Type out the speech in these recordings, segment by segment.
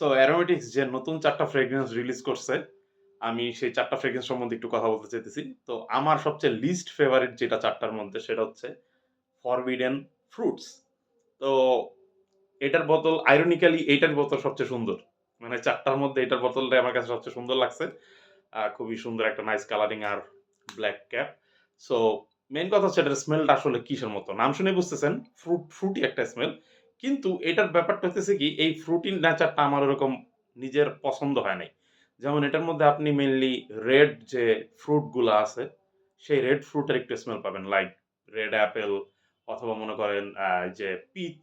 So অ্যারোমেটিক্স যে নতুন চারটা ফ্রেগ্রেন্স রিলিজ করছে, আমি সেই চারটা ফ্রেগ্রেন্স সম্বন্ধে একটু কথা বলতে চাইতেছি। তো, আমার সবচেয়ে লিস্ট ফেভারিট যেটা চারটার মধ্যে, সেটা হচ্ছে ফরবিডেন ফ্রুটস তো, এটার বোতল আইরনিক্যালি এইটার বোতল সবচেয়ে সুন্দর। মানে চারটার মধ্যে এটার বোতলটা আমার কাছে সবচেয়ে সুন্দর লাগছে। খুবই সুন্দর একটা নাইস কালারিং আর ব্ল্যাক ক্যাপ সো মেন কথা হচ্ছে এটার স্মেলটা আসলে কিসের মতো? নাম শুনে বুঝতেছেন ফ্রুট ফ্রুটি একটা স্মেল কিন্তু এটার ব্যাপারটা হচ্ছে কি, এই ফ্রুটিন নেচারটা আমার ওরকম নিজের পছন্দ হয় নাই। যেমন এটার মধ্যে আপনি মেনলি রেড যে ফ্রুটগুলো আছে, সেই রেড ফ্রুটের একটু স্মেল পাবেন লাইক রেড অ্যাপেল অথবা মনে করেন যে পিচ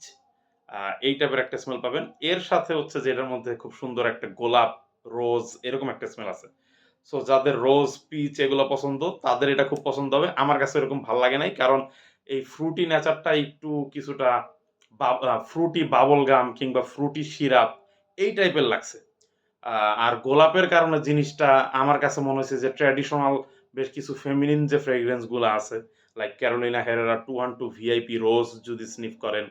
এই টাইপের একটা স্মেল পাবেন। এর সাথে হচ্ছে যে এটার মধ্যে খুব সুন্দর একটা গোলাপ রোজ এরকম একটা স্মেল আছে। সো যাদের রোজ পিচ এগুলো পছন্দ, তাদের এটা খুব পছন্দ হবে। আমার কাছে এরকম ভালো লাগে নাই, কারণ এই ফ্রুটি নেচারটা একটু কিছুটা ফ্রুটি বাবল গাম কিংবা ফ্রুটি সিরাপ এই টাইপের লাগছে। আর গোলাপের কারণে জিনিসটা আমার কাছে মনে হয়েছে যে ট্র্যাডিশনাল বেশ কিছু ফেমিনিন যে ফ্রেগ্রেন্সগুলো আছে, like Carolina Herrera two one two VIP rose যদি স্নিফ করেন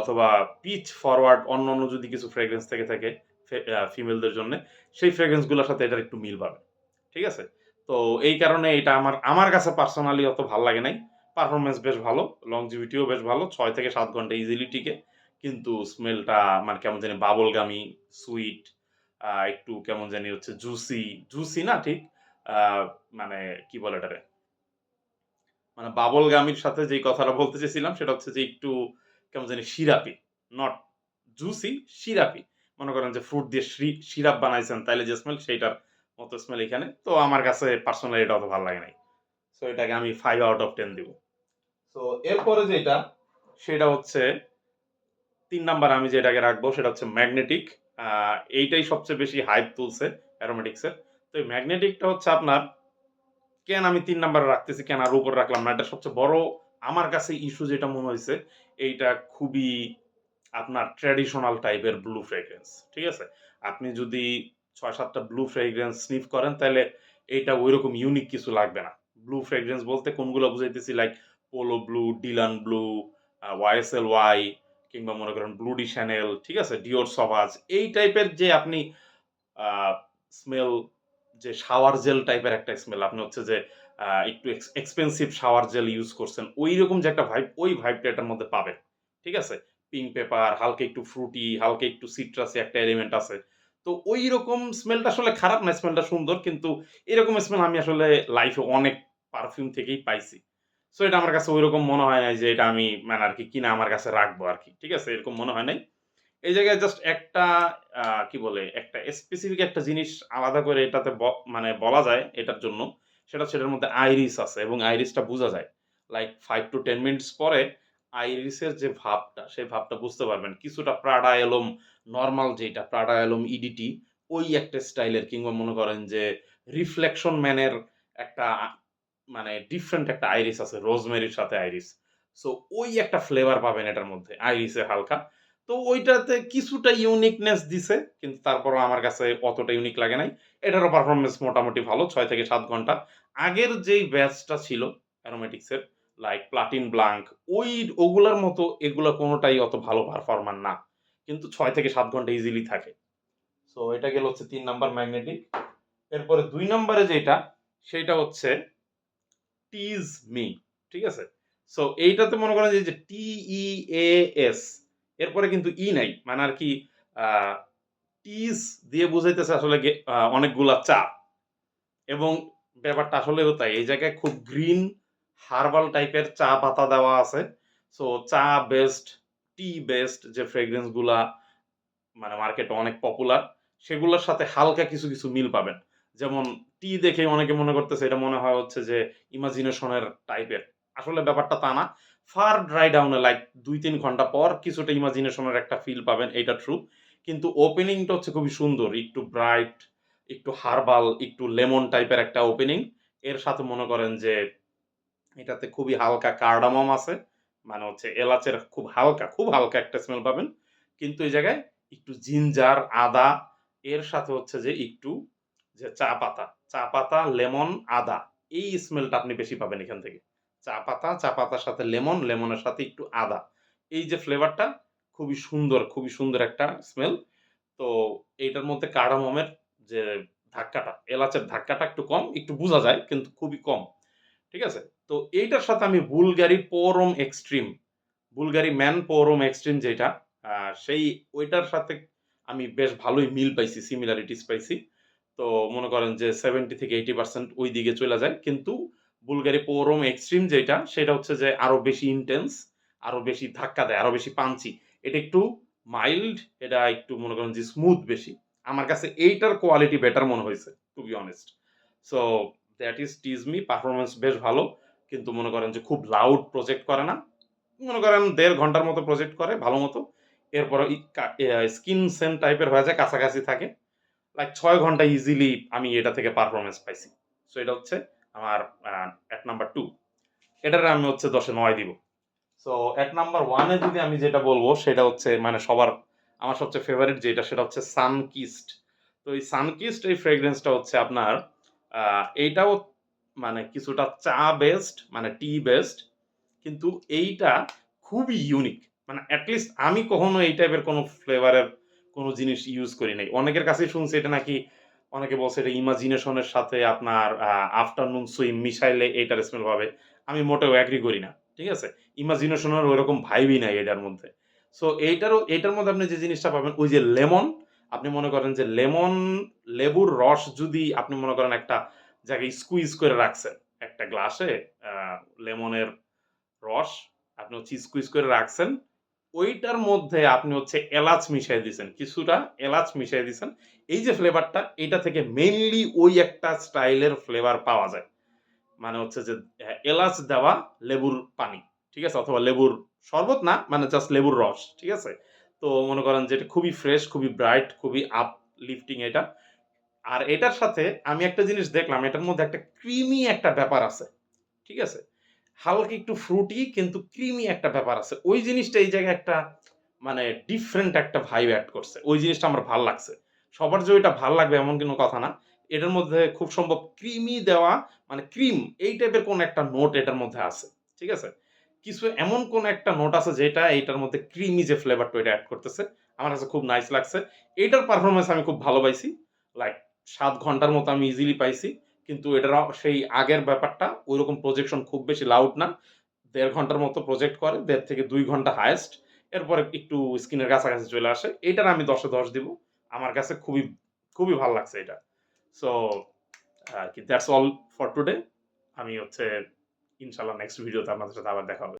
অথবা পিচ ফরওয়ার্ড অন্য অন্য যদি কিছু ফ্রেগরেন্স থেকে থাকে ফিমেলদের জন্য, সেই ফ্রেগ্রেন্সগুলোর সাথে এটার একটু মিল পাবে। ঠিক আছে? তো এই কারণে এটা আমার আমার কাছে পার্সোনালি অত ভালো লাগে নাই। পারফরমেন্স বেশ ভালো লংজিভিটিও বেশ ভালো, ছয় থেকে সাত ঘণ্টা ইজিলি টিকে। কিন্তু স্মেলটা মানে কেমন জানি বাবল গামি সুইট একটু কেমন জানি হচ্ছে জুসি জুসি না ঠিক? মানে কি বলে এটারে মানে বাবল গামির সাথে যে কথাটা বলতে চেয়েছিলাম, সেটা হচ্ছে যে একটু কেমন জানি সিরাপি নট জুসি সিরাপি। মনে করেন যে ফ্রুট দিয়ে সিরাপ বানাইছেন, তাইলে যে স্মেল সেইটার মতো স্মেল এখানে। তো আমার কাছে পার্সোনালি এটা অত ভালো লাগে নাই। সো এটাকে আমি ফাইভ আউট অফ টেন দিব। তো এরপরে যেটা, সেটা হচ্ছে তিন নাম্বার আমি যেটাকে রাখব, সেটা হচ্ছে ম্যাগনেটিক। এইটাই সবচেয়ে বেশি হাইপ তুলছে অ্যারোমেটিক্সের তো এই ম্যাগনেটিকটা হচ্ছে আপনার, কেন আমি তিন নাম্বারে রাখতেছি, কেন আর উপর রাখলাম না? এটা সবচেয়ে বড়, আমার কাছে ইস্যু যেটা মনে হয়েছে, এইটা খুবই আপনার ট্র্যাডিশনাল টাইপের ব্লু ফ্রেগ্রেন্স ঠিক আছে? আপনি যদি ছয় সাতটা ব্লু ফ্রেগ্রেন্স স্নিফ করেন, তাহলে এইটা ওইরকম ইউনিক কিছু লাগবে না। ব্লু ফ্রেগ্রেন্স বলতে কোনগুলো বুঝাইতেছি like Polo blue Dylan blue YSL Y কিংবা মনে করেন ব্লুডি শ্যানেল ঠিক আছে? ডিওর সবাজ এই টাইপের যে আপনি স্মেল যে শাওয়ার জেল টাইপের একটা স্মেল আপনি হচ্ছে যে একটু এক্সপেন্সিভ শাওয়ার জেল ইউজ করছেন ওই রকম যে একটা ভাইব ওই ভাইবটা এটার মধ্যে পাবেন, ঠিক আছে? পিঙ্ক পেপার হালকা একটু ফ্রুটি হালকা একটু সিট্রাসি একটা এলিমেন্ট আছে। তো ওই রকম স্মেলটা আসলে খারাপ না স্মেলটা সুন্দর, কিন্তু এরকম স্মেল আমি আসলে লাইফে অনেক পারফিউম থেকেই পাইছি। সো এটা আমার কাছে ওইরকম মনে হয় নাই যে এটা আমি মানে আর কি কিনা আমার কাছে রাখব আর কি, ঠিক আছে? এরকম মনে হয় নাই। এই জায়গায় জাস্ট একটা কি বলে, একটা স্পেসিফিক একটা জিনিস আলাদা করে এটাতে মানে বলা যায় এটার জন্য। সেটা সেটার মধ্যে আইরিস আছে এবং আইরিসটা বোঝা যায়। Like five to ten minutes পরে আইরিসের যে ভাবটা, সেই ভাবটা বুঝতে পারবেন। কিছুটা প্রাডা এলম নর্মাল যেটা প্রাডা ইডিটি ওই একটা স্টাইলের কিংবা মনে করেন যে রিফ্লেকশন ম্যানের একটা মানে ডিফারেন্ট একটা আইরিস আছে রোজমেরির সাথে আইরিস সো ওই একটা ফ্লেভার পাবেন এটার মধ্যে আইরিসে হালকা। তো ওইটাতে কিছুটা ইউনিকনেস দিছে, কিন্তু তারপরও আমার কাছে অতটা ইউনিক লাগে নাই। এটারও পারফরমেন্স মোটামুটি ভালো, ছয় থেকে সাত ঘণ্টা। আগের যেই ব্যাচটা ছিল অ্যারোমেটিক্সের লাইক প্লাটিন ব্লাঙ্ক ওই ওগুলার মতো এগুলো কোনোটাই অত ভালো পারফরমার না। কিন্তু ছয় থেকে সাত ঘণ্টা ইজিলি থাকে। সো এটা গেল হচ্ছে তিন নাম্বার ম্যাগনেটিক এরপরে দুই নম্বরে যেটা সেটা হচ্ছে টিজ মি, ঠিক আছে? সো এইটাতে মনে করেন যে টি ই এ এস এরপরে কিন্তু ই নাই মানে আর কি টিজ দিয়ে বুঝাইতেছে আসলে অনেকগুলা চা এবং ব্যাপারটা আসলেও তাই, এই জায়গায় খুব গ্রিন হার্বাল টাইপের চা পাতা দেওয়া আছে। সো চা বেস্ট টি বেস্ট যে ফ্রেগ্রেন্সগুলা মানে মার্কেটে অনেক পপুলার, সেগুলোর সাথে হালকা কিছু কিছু মিল পাবেন। যেমন টি দেখে অনেকে মনে করতেছে, এটা মনে হয় হচ্ছে যে ইমাজিনেশনের টাইপের। আসলে ব্যাপারটা তা না। ফার ড্রাই ডাউনে লাইক দুই তিন ঘণ্টা পর কিছুটা ইমাজিনেশনের একটা ফিল পাবেন এটা ট্রু কিন্তু ওপেনিংটা হচ্ছে খুবই সুন্দর, একটু ব্রাইট, একটু হার্বাল, একটু লেমন টাইপের একটা ওপেনিং। এর সাথে মনে করেন যে এটাতে খুবই হালকা কার্ডামম আছে মানে হচ্ছে এলাচের খুব হালকা খুব হালকা একটা স্মেল পাবেন। কিন্তু এই জায়গায় একটু জিঞ্জার, আদা, এর সাথে হচ্ছে যে একটু যে চা পাতা চা পাতা লেমন আদা এই স্মেলটা আপনি বেশি পাবেন এখান থেকে চা পাতা চা পাতার সাথে লেমন লেমনের সাথে একটু আদা এই যে ফ্লেভারটা খুবই সুন্দর খুবই সুন্দর একটা স্মেল তো এইটার মধ্যে কার্ডামমের যে ধাক্কাটা, এলাচের ধাক্কাটা একটু কম, একটু বোঝা যায় কিন্তু খুবই কম। ঠিক আছে? তো এইটার সাথে আমি Bulgari pour homme extreme, Bulgari man pour homme extreme যেটা সেই ওইটার সাথে আমি বেশ ভালোই মিল পাইছি, সিমিলারিটিস পাইছি। তো মনে করেন যে 70 থেকে 80% ওই দিকে চলে যায়। কিন্তু বুলগারি পোরম এক্সট্রিম যেটা সেটা হচ্ছে যে আরও বেশি ইন্টেন্স আরও বেশি ধাক্কা দেয়, আরও বেশি পাঞ্চি। এটা একটু মাইল্ড, এটা একটু মনে করেন যে স্মুথ বেশি। আমার কাছে এইটার কোয়ালিটি বেটার মনে হয়েছে to be honest. So that is tease me performance বেশ ভালো। কিন্তু মনে করেন যে খুব লাউড প্রজেক্ট করে না। মনে করেন দেড় ঘণ্টার মতো প্রজেক্ট করে ভালো মতো। এরপরে স্কিন সেম টাইপের হয়ে যায়, কাছাকাছি থাকে। লাইক ছয় ঘণ্টা ইজিলি আমি এটা থেকে পারফরমেন্স পাইছি। সো এটা হচ্ছে আমার এট নাম্বার টু এটার আমি হচ্ছে ১০ এ ৯ দিব। সো এট নাম্বার ওয়ানে যদি আমি যেটা বলব, সেটা হচ্ছে মানে সবার, আমার সবচেয়ে ফেভারিট যেটা, সেটা হচ্ছে সানকিস্ট। তো এই সানকিস্ট এই ফ্রেগ্রেন্সটা হচ্ছে আপনার এইটাও মানে কিছুটা চা বেসড মানে টি বেসড। কিন্তু এইটা খুবই ইউনিক। মানে অ্যাটলিস্ট আমি কখনো এই টাইপের কোনো ফ্লেভারের কোন জিনিস ইউজ করি নাই। অনেকের কাছেই শুনছি এটা নাকি অনেকে বলছে এটা ইমাজিনেশনের সাথে আপনার আফটারনুন সুইম মিশাইলে এইটার স্মেল পাবে। আমি মোটেও অ্যাগ্রি করি না। ঠিক আছে? ইমাজিনেশন এর ওইরকম ভাইবই নাই এটার মধ্যে। সো এইটারও এইটার মধ্যে আপনি যে জিনিসটা পাবেন ওই যে লেমন, আপনি মনে করেন যে লেমন, লেবুর রস যদি আপনি মনে করেন একটা জায়গায় স্কুইজ করে রাখছেন। একটা গ্লাসে লেমনের রস আপনি হচ্ছে স্কুইজ করে রাখছেন। ওইটার মধ্যে আপনি হচ্ছে এলাচ মিশায় দিছেন। কিছুটা এলাচ মিশায় দিয়েছেন এই যে ফ্লেভারটা এটা থেকে মেনলি ওই একটা স্টাইলের ফ্লেভার পাওয়া যায়। মানে হচ্ছে যে এলাচ দেওয়া লেবুর পানি। ঠিক আছে? অথবা লেবুর শরবত না, মানে জাস্ট লেবুর রস। ঠিক আছে? তো মনে করেন যে এটা খুবই ফ্রেশ, খুবই ব্রাইট, খুবই আপলিফটিং এটা। আর এটার সাথে আমি একটা জিনিস দেখলাম এটার মধ্যে একটা ক্রিমি একটা ব্যাপার আছে। ঠিক আছে? হালকা একটু ফ্রুটি কিন্তু ক্রিমি একটা ব্যাপার আছে। ওই জিনিসটা এই জায়গায় একটা মানে ডিফারেন্ট একটা ভাইব অ্যাড করছে। ওই জিনিসটা আমার ভালো লাগছে। সবার যে ওইটা ভালো লাগবে এমন কোনো কথা না। এটার মধ্যে খুব সম্ভব ক্রিমি দেওয়া মানে ক্রিম এই টাইপের কোন একটা নোট এটার মধ্যে আছে। ঠিক আছে? কিছু এমন কোন একটা নোট আছে যেটা এইটার মধ্যে ক্রিমি যে ফ্লেভারটা ওইটা অ্যাড করতেছে। আমার কাছে খুব নাইস লাগছে। এইটার পারফরমেন্স আমি খুব ভালো পাইছি। লাইক সাত ঘণ্টার মতো আমি ইজিলি পাইছি। কিন্তু এটারও সেই আগের ব্যাপারটা ঐরকম প্রজেকশন খুব বেশি লাউড না। দেড় ঘণ্টার মতো প্রজেক্ট করে। দেড় থেকে দুই ঘণ্টা হায়েস্ট এরপরে একটু স্ক্রিনের কাছাকাছি চলে আসে। এটার আমি দশে দশ দিব। আমার কাছে খুবই, খুবই ভালো লাগছে এটা। সো আরকি দ্যাটস অল ফর টুডে। আমি হচ্ছে ইনশাল্লাহ নেক্সট ভিডিওতে আপনাদের সাথে আবার দেখা হবে।